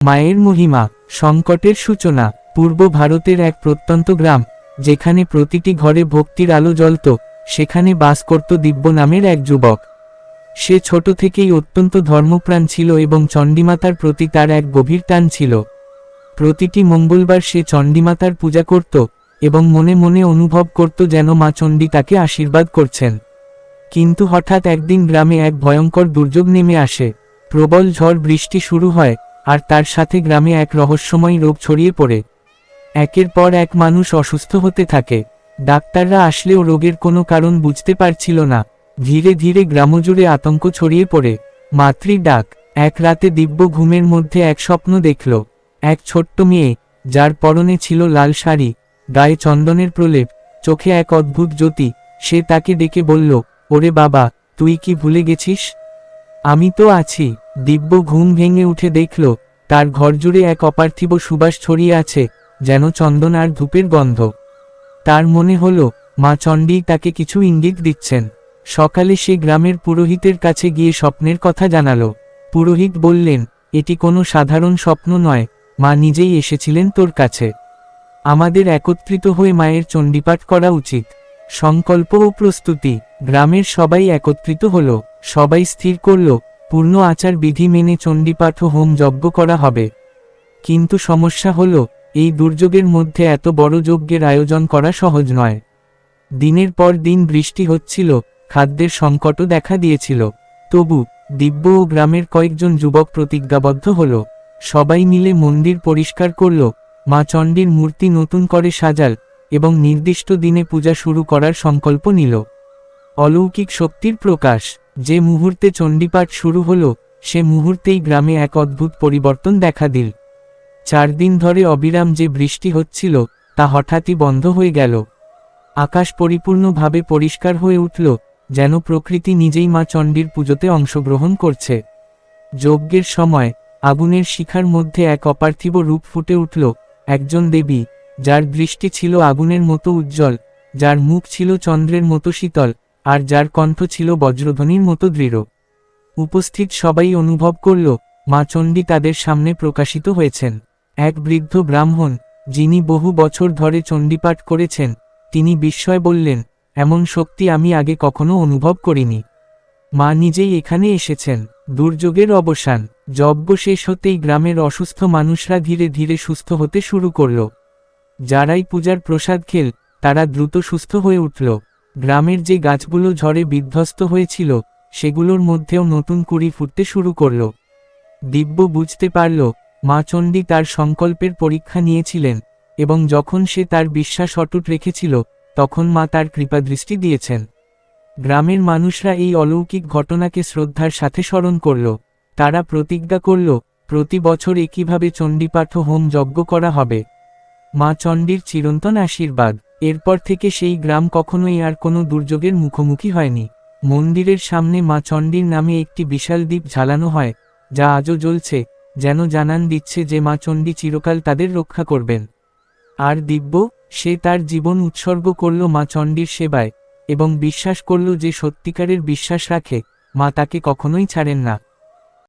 মায়ের মহিমা, সংকটের সূচনা, পূর্ব ভারতের এক প্রত্যন্ত গ্রাম, যেখানে প্রতিটি ঘরে ভক্তির আলো জ্বলত, সেখানে বাস করত দিব্য নামের এক যুবক। সে ছোট থেকেই অত্যন্ত ধর্মপ্রাণ ছিল এবং চণ্ডীমাতার প্রতি তার এক গভীর টান ছিল। প্রতিটি মঙ্গলবার সে চণ্ডীমাতার পূজা করত এবং মনে মনে অনুভব করত যেন মা চণ্ডী তাকে আশীর্বাদ করছেন। কিন্তু হঠাৎ একদিন গ্রামে এক ভয়ঙ্কর দুর্যোগ নেমে আসে। প্রবল ঝড় বৃষ্টি শুরু হয় আর তার সাথে গ্রামে এক রহস্যময় রোগ ছড়িয়ে পড়ে। একের পর এক মানুষ অসুস্থ হতে থাকে। ডাক্তাররা আসলেও রোগের কোনো কারণ বুঝতে পারছিল না। ধীরে ধীরে গ্রামজুড়ে আতঙ্ক ছড়িয়ে পড়ে। মাতৃ ডাক এক রাতে দিব্য ঘুমের মধ্যে এক স্বপ্ন দেখল। এক ছোট্ট মেয়ে, যার পরনে ছিল লাল শাড়ি, গায়ে চন্দনের প্রলেপ, চোখে এক অদ্ভুত জ্যোতি, সে তাকে ডেকে বলল, ওরে বাবা, তুই কি ভুলে গেছিস? আমি তো আছি। দিব্য ঘুম ভেঙে উঠে দেখল, তার ঘরজুড়ে এক অপার্থিব সুবাস ছড়িয়ে আছে, যেন চন্দন আর ধূপের গন্ধ। তার মনে হল, মা চণ্ডী তাকে কিছু ইঙ্গিত দিচ্ছেন। সকালে সে গ্রামের পুরোহিতের কাছে গিয়ে স্বপ্নের কথা জানালো। পুরোহিত বললেন, এটি কোনো সাধারণ স্বপ্ন নয়, মা নিজেই এসেছিলেন তোর কাছে। আমাদের একত্রিত হয়ে মায়ের চণ্ডীপাঠ করা উচিত। সংকল্প ও প্রস্তুতি, গ্রামের সবাই একত্রিত হল। সবাই স্থির করল, পূর্ণ আচার বিধি মেনে চণ্ডীপাঠ হোম যজ্ঞ করা হবে। কিন্তু সমস্যা হল, এই দুর্যোগের মধ্যে এত বড় যজ্ঞের আয়োজন করা সহজ নয়। দিনের পর দিন বৃষ্টি হচ্ছিল, খাদ্যের সংকটও দেখা দিয়েছিল। তবু, দিব্য ও গ্রামের কয়েকজন যুবক প্রতিজ্ঞাবদ্ধ হল। সবাই মিলে মন্দির পরিষ্কার করল, মা চণ্ডীর মূর্তি নতুন করে সাজাল এবং নির্দিষ্ট দিনে পূজা শুরু করার সংকল্প নিল। অলৌকিক শক্তির প্রকাশ। যে মুহূর্তে চণ্ডীপাঠ শুরু হল, সে মুহূর্তেই গ্রামে এক অদ্ভুত পরিবর্তন দেখা দিল। চার দিন ধরে অবিরাম যে বৃষ্টি হচ্ছিল, তা হঠাৎই বন্ধ হয়ে গেল। আকাশ পরিপূর্ণভাবে পরিষ্কার হয়ে উঠল, যেন প্রকৃতি নিজেই মা চণ্ডীর পুজোতে অংশগ্রহণ করছে। যজ্ঞের সময়, আগুনের শিখার মধ্যে এক অপার্থিব রূপ ফুটে উঠল, একজন দেবী, যার দৃষ্টি ছিল আগুনের মতো উজ্জ্বল, যার মুখ ছিল চন্দ্রের মতো শীতল আর যার কণ্ঠ ছিল বজ্রধ্বনির মতো দৃঢ়। উপস্থিত সবাই অনুভব করল, মা চণ্ডী তাদের সামনে প্রকাশিত হয়েছেন। এক বৃদ্ধ ব্রাহ্মণ, যিনি বহু বছর ধরে চণ্ডীপাঠ করেছেন, তিনি বিস্ময় বললেন, এমন শক্তি আমি আগে কখনো অনুভব করিনি। মা নিজেই এখানে এসেছেন, দুর্যোগের অবসান যজ্ঞ শেষ হতেই গ্রামের অসুস্থ মানুষরা ধীরে ধীরে সুস্থ হতে শুরু করল। যারাই পূজার প্রসাদ খেল, তারা দ্রুত সুস্থ হয়ে উঠল। গ্রামের যে গাছগুলো ঝড়ে বিধ্বস্ত হয়েছিল, সেগুলোর মধ্যেও নতুন কুড়ি ফুটতে শুরু করল। দিব্য বুঝতে পারল, মা চণ্ডী তার সংকল্পের পরীক্ষা নিয়েছিলেন, এবং যখন সে তার বিশ্বাস অটুট রেখেছিল, তখন মা তার কৃপাদৃষ্টি দিয়েছেন। গ্রামের মানুষরা এই অলৌকিক ঘটনাকে শ্রদ্ধার সাথে স্মরণ করল। তারা প্রতিজ্ঞা করল, প্রতি বছর একইভাবে চণ্ডীপাঠ হোম যজ্ঞ করা হবে। মা চণ্ডীর চিরন্তন আশীর্বাদ। এরপর থেকে সেই গ্রাম কখনোই আর কোনো দুর্যোগের মুখোমুখি হয়নি। মন্দিরের সামনে মা চণ্ডীর নামে একটি বিশাল দ্বীপ ঝালানো হয়, যা আজও জ্বলছে, যেন জানান দিচ্ছে যে মা চণ্ডী চিরকাল তাদের রক্ষা করবেন। আর দিব্য, সে তার জীবন উৎসর্গ করল মা চণ্ডীর সেবায়, এবং বিশ্বাস করল যে সত্যিকারের বিশ্বাস রাখে, মা তাকে কখনোই ছাড়েন না।